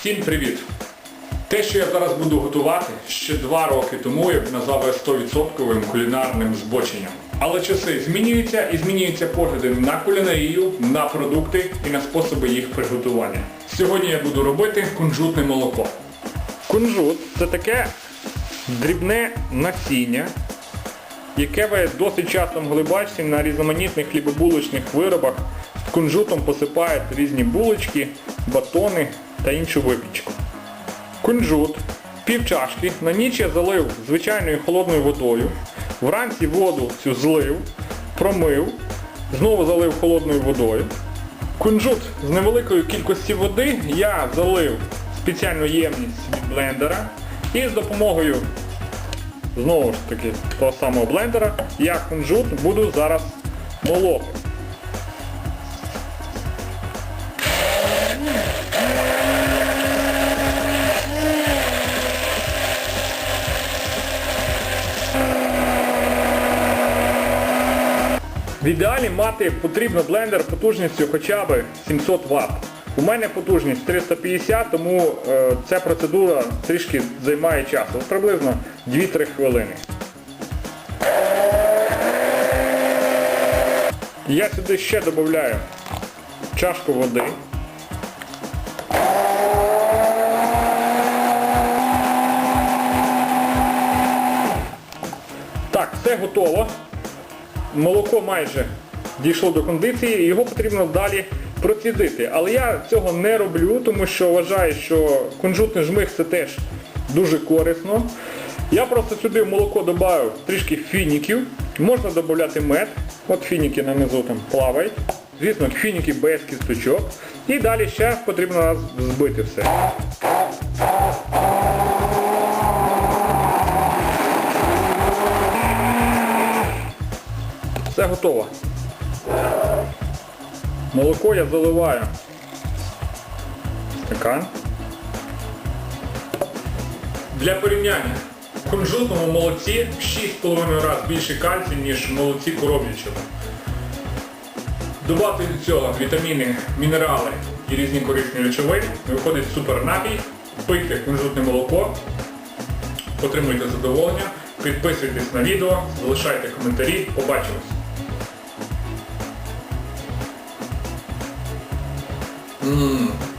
Всім привіт! Те, що я зараз буду готувати, ще два роки тому я б назвав 100% кулінарним збоченням. Але часи змінюються і змінюються погляди на кулінарію, на продукти і на способи їх приготування. Сьогодні я буду робити кунжутне молоко. Кунжут це таке дрібне насіння, яке ви досить часто могли бачити на різноманітних хлібобулочних виробах. З кунжутом посипають різні булочки, батони та іншу випічку. Кунжут, пів чашки, на ніч я залив звичайною холодною водою, вранці воду цю злив, промив, знову залив холодною водою. Кунжут з невеликою кількості води я залив спеціальну ємність від блендера і з допомогою знову ж таки того самого блендера я кунжут буду зараз молоти. В ідеалі мати потрібно блендер потужністю хоча б 700 Вт. У мене потужність 350, тому е, ця процедура трішки займає часу, приблизно 2-3 хвилини. Я сюди ще додаю чашку води. Так, все готово. Молоко майже дійшло до кондиції, його потрібно далі процідити. Але я цього не роблю, тому що вважаю, що кунжутний жмих це теж дуже корисно. Я просто сюди в молоко додаю трішки фініків. Можна додати мед. От фініки на низу там плавають. Звісно, фініки без кісточок. І далі ще потрібно збити все. Все готово. Молоко я заливаю стакан. Для порівняння, в кунжутному молоці в 6,5 разів більше кальцію, ніж в молоці коров'ячого. Добавте до цього вітаміни, мінерали і різні корисні речовини. Виходить супер напій. Пийте кунжутне молоко, отримуйте задоволення, підписуйтесь на відео, залишайте коментарі. Побачимось! 嗯。